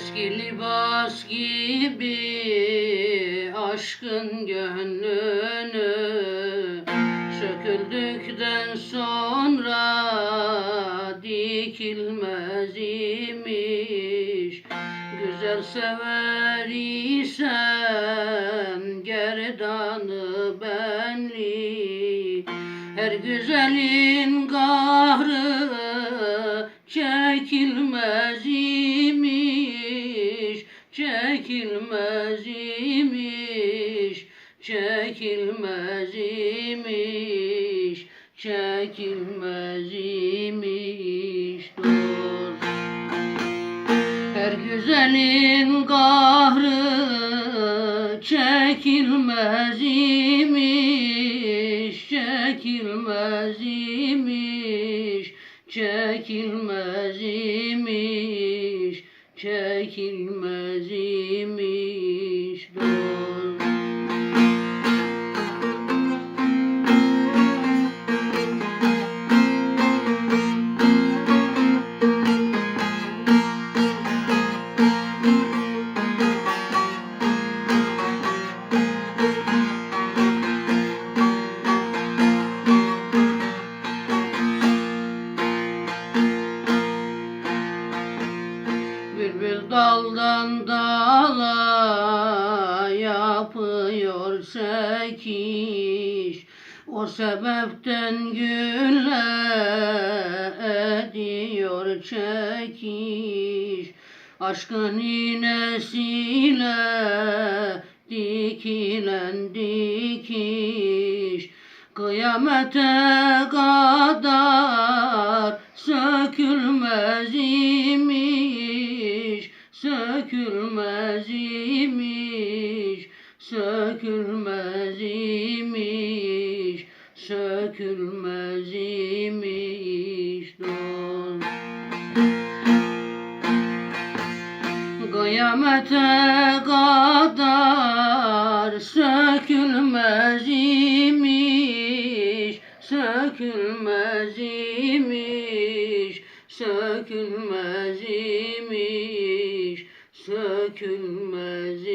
Eski libas gibi aşkın gönlünü Söküldükten sonra dikilmez imiş. Güzel sever isen gerdanı benli Her güzelin kahrı Çekilmez imiş Çekilmez imiş Çekilmez imiş dost her güzelin kahrı çekilmez imiş, çekilmez imiş, çekilmez imiş, çekilmez Bülbül daldan dala yapıyor sekiş. O sebepten gülle ediyor çekiş. Aşkın iğnesiyle dikilen dikiş. Kıyamete kadar sökülmez imiş, sökülmez imiş, sökülmez imiş dost. Kıyamete kadar sökülmez imiş, sökülmez imiş, sökülmez imiş, sökülmezi